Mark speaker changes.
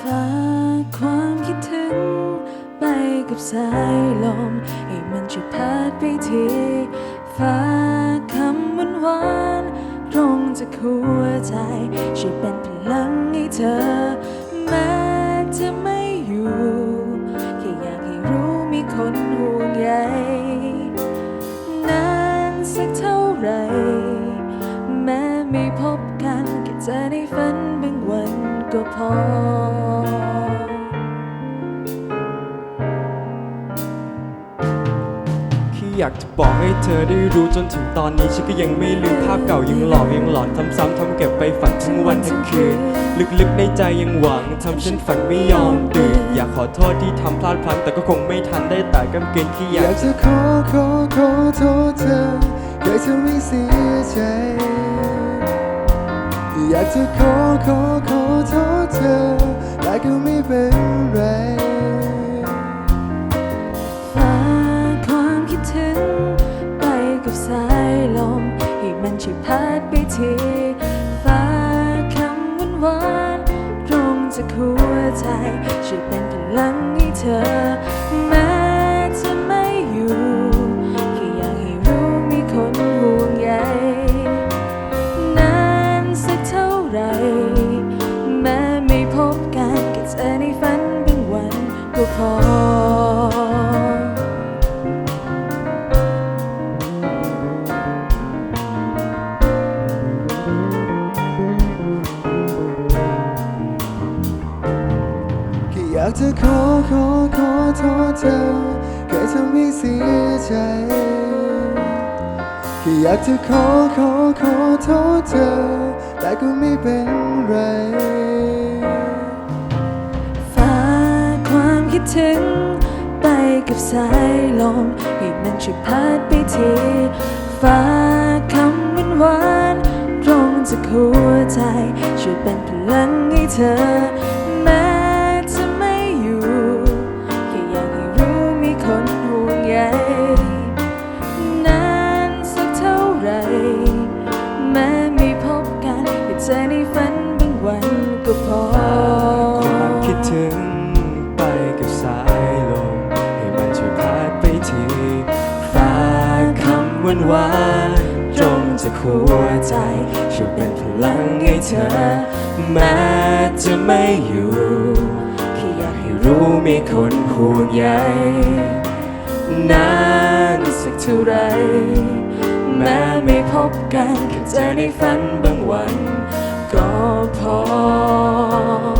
Speaker 1: ฝากความคิดถึง ไปกับสายลม ให้มันช่วยพัดไปทีฝากคำหวานหวานตรงจากหัวใจ ช่วยเป็นพลังให้เธอ แม้จะไม่อยู่ แค่อยากให้รู้มีคนห่วงใยนานสักเท่าไหร่แม้ไม่พบกันแค่จะได้ฝันบางวันก็พอ
Speaker 2: อยากจะบอกให้เธอได้รู้จนถึงตอนนี้ฉันก็ยังไม่ลืมภาพเก่ายังหลอกยังหลอนทำซ้ำทำเก็บไปฝันทั้งวันทั้งคืน ลึกๆในใจยังหวังทำฉันฝันไม่ยอมตื่นอยากขอโทษที่ทำพลาดพลั้งแต่ก็คงไม่ทันได้แต่กำเกณฑ์แค่อ
Speaker 3: อยาก
Speaker 2: ยาก
Speaker 3: จะขอขอขอโทษเธอเคยทำให้เสียใจ อยากจะขอขอขอโทษเธอแต่ก็ไม่เป็นไร
Speaker 1: ช่วยเป็นพลังให้เธอากจะ
Speaker 3: ขอขอขอโทษเธอเคยทำให้เสียใจแค่อยากจะขอขอขอโทษเธอ แต่ก็ไม่เป็นไร
Speaker 1: ฝากความคิดถึง ไปกับสายลมให้มันช่วยพัดไปทีฝากคำหวานหวานตรงจากหัวใจ ช่วยเป็นพลังให้เธอ เจอในฝันบางวันก็พอ
Speaker 2: ความคิดถึงไปกับสายลม ให้มันช่วยพัดไปทีฝากคำหวานหวานๆตรงจากหัวใจช่วยเป็นพลังให้เธอ แม้จะไม่อยู่แค่อยากให้รู้มีคนห่วงใยนานสักเท่าไหร ไม่พบกันแค่เจอในฝันบางวัน ก็พอ